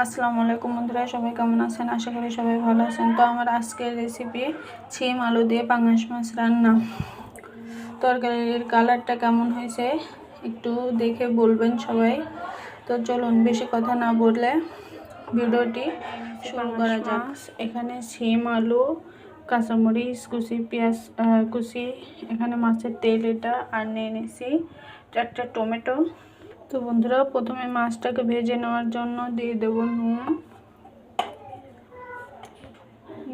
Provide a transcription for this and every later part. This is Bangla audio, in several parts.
আসসালামু আলাইকুম বন্ধুরা সবাই কেমন আছেন? আশা করি সবাই ভালো আছেন। তো আমার আজকের রেসিপি ছিম আলু দিয়ে পাঙাশ মাছ রান্না। তরকারির কালারটা কেমন হয়েছে একটু দেখে বলবেন সবাই। তো চলুন বেশি কথা না বললে ভিডিওটি শুরু করা যাক। এখানে সিম আলু কাঁচামরিচ কুচি পেঁয়াজ কুচি এখানে মাছের তেল এটা আর নিয়ে নিয়েছি চারটা টমেটো। তো বন্ধুরা, প্রথমে মাছটাকে ভেজে নেওয়ার জন্য দিয়ে দেবো নুন।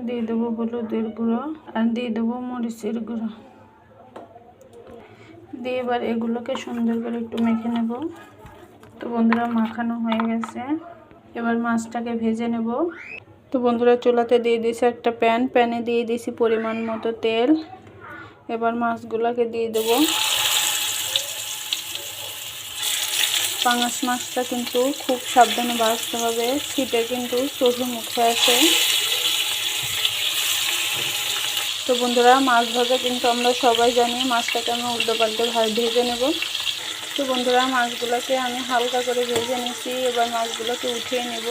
দিয়ে দেবো হলুদের গুঁড়ো আর দিয়ে দেবো মরিচের গুঁড়ো। দিয়ে এবার এগুলোকে সুন্দর করে একটু মেখে নেব। তো বন্ধুরা, মাখানো হয়ে গেছে। এবার মাছটাকে ভেজে নেব। তো বন্ধুরা, চুলাতে দিয়ে দিয়েছি একটা প্যান। প্যানে দিয়ে দিয়েছি পরিমাণ মতো তেল। এবার মাছগুলোকে দিয়ে দেবো। পাঙাশ মাছটা কিন্তু খুব সাবধানে বাছতে হবে। ছিটে কিন্তু চোখে মুখে আসে। তো বন্ধুরা, মাছ ভাজা কিন্তু আমরা সবাই জানি মাছটাকে আমি উল্টো পাল্টে ভাই ভেজে নেব। তো বন্ধুরা, মাছগুলোকে আমি হালকা করে ভেজে নিয়েছি। এবার মাছগুলোকে উঠিয়ে নেব।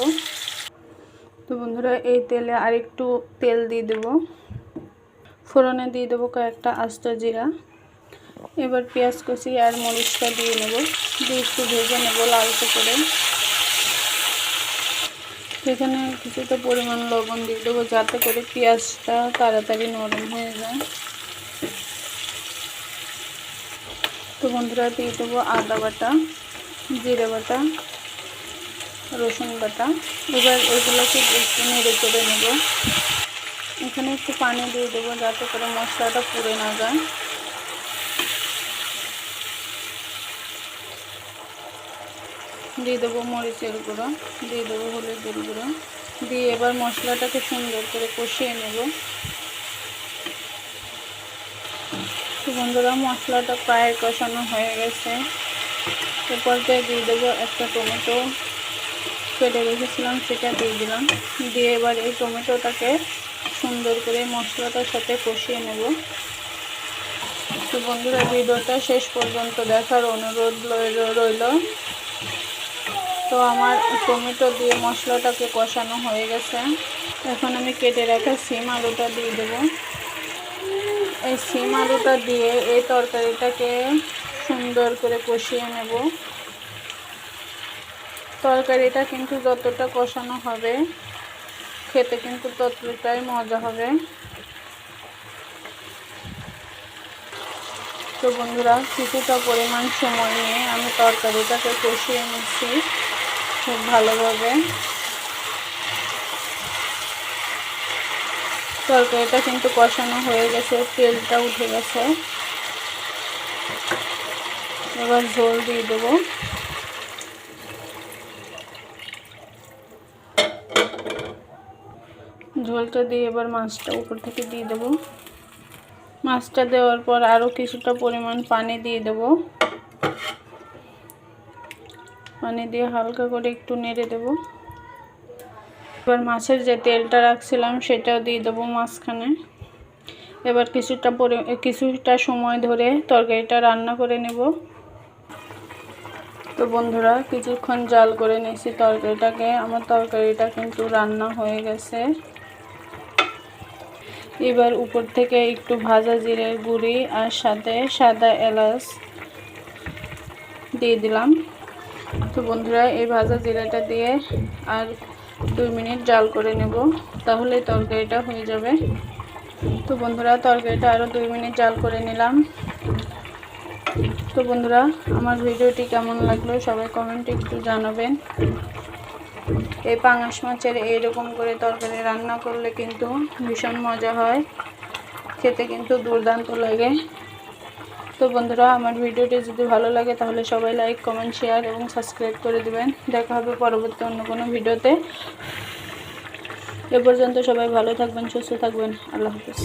তো বন্ধুরা, এই তেলে আরেকটু তেল দিয়ে দেব। ফোড়নে দিয়ে দেবো কয়েকটা আস্ত জিরা। এবার পেঁয়াজ কষি আর মরিচটা দিয়ে নেব। দিয়ে একটু ভেজে নেব লালচে করে। এখানে কিছুটা পরিমাণ লবণ দিয়ে দেবো যাতে করে পেঁয়াজটা তাড়াতাড়ি নরম হয়ে যায়। তো বন্ধুরা দিয়ে দেবো আদা বাটা, জিরে বাটা, রসুন বাটা। এবার এগুলোকে একটু নেড়ে করে নেব। এখানে একটু পানি দিয়ে দেবো যাতে করে মশলাটা পুড়ে না যায়। দিয়ে দেবো মরিচের গুঁড়ো, দিয়ে দেবো হলুদের গুঁড়ো, দিয়ে এবার মশলাটাকে সুন্দর করে কষিয়ে নেব। বন্ধুরা, মশলাটা প্রায় কষানো হয়ে গেছে। এরপর দিয়ে দেবো একটা টমেটো। কেটে রেখেছিলাম, সেটা দিয়ে দিলাম। দিয়ে এবার এই টমেটোটাকে সুন্দর করে মশলাটার সাথে কষিয়ে নেব। তো বন্ধুরা, ভিডিওটা শেষ পর্যন্ত দেখার অনুরোধ রইল। তো আমার টমেটো দিয়ে মশলাটাকে কষানো হয়ে গেছে। এখন আমি কেটে রাখা সিম আলুটা দিয়ে দেবো। এই সিম আলুটা দিয়ে এই তরকারিটাকে সুন্দর করে কষিয়ে নেব। তরকারিটা কিন্তু যতটা কষানো হবে, খেতে কিন্তু ততটাই মজা হবে। তো বন্ধুরা, কিছুটা পরিমাণ সময় নিয়ে আমি তরকারিটাকে কষিয়ে নিচ্ছি খুব ভালোভাবে। তরকারিটা কিন্তু কষানো হয়ে গেছে, তেলটা উঠে গেছে। এবার ঝোল দিয়ে দেবো। ঝোলটা দিয়ে এবার মাছটা উপর থেকে দিয়ে দেবো। মাছটা দেওয়ার পর আরও কিছুটা পরিমাণ পানি দিয়ে দেব। পানি দিয়ে হালকা করে একটু নেড়ে দেব। এবার মাছের যে তেলটা রাখছিলাম সেটাও দিয়ে দেবো মাঝখানে। এবার কিছুটা পরি, কিছুটা সময় ধরে তরকারিটা রান্না করে নেব। তো বন্ধুরা, কিছুক্ষণ জাল করে নিয়েছি তরকারিটাকে। আমার তরকারিটা কিন্তু রান্না হয়ে গেছে। এবার উপর থেকে একটু ভাজা জিরে গুঁড়ি আর সাথে সাদা এলাচ দিয়ে দিলাম। তো বন্ধুরা, এই ভাজা জিরাটা দিয়ে আর দুই মিনিট জাল করে নেব, তাহলে তরকারিটা হয়ে যাবে। তো বন্ধুরা, তরকারিটা আরও দুই মিনিট জাল করে নিলাম। তো বন্ধুরা, আমার ভিডিওটি কেমন লাগল সবাই কমেন্টে একটু জানাবেন। এই পাঙাশ মাছের এইরকম করে তরকারি রান্না করলে কিন্তু ভীষণ মজা হয়। খেতে কিন্তু দুর্দান্ত লাগে। তো বন্ধুরা, আমার ভিডিওটি যদি ভালো লাগে তাহলে সবাই লাইক কমেন্ট শেয়ার এবং সাবস্ক্রাইব করে দেবেন। দেখা হবে পরবর্তী অন্য কোনো ভিডিওতে। এ পর্যন্ত সবাই ভালো থাকবেন, সুস্থ থাকবেন। আল্লাহ হাফিজ।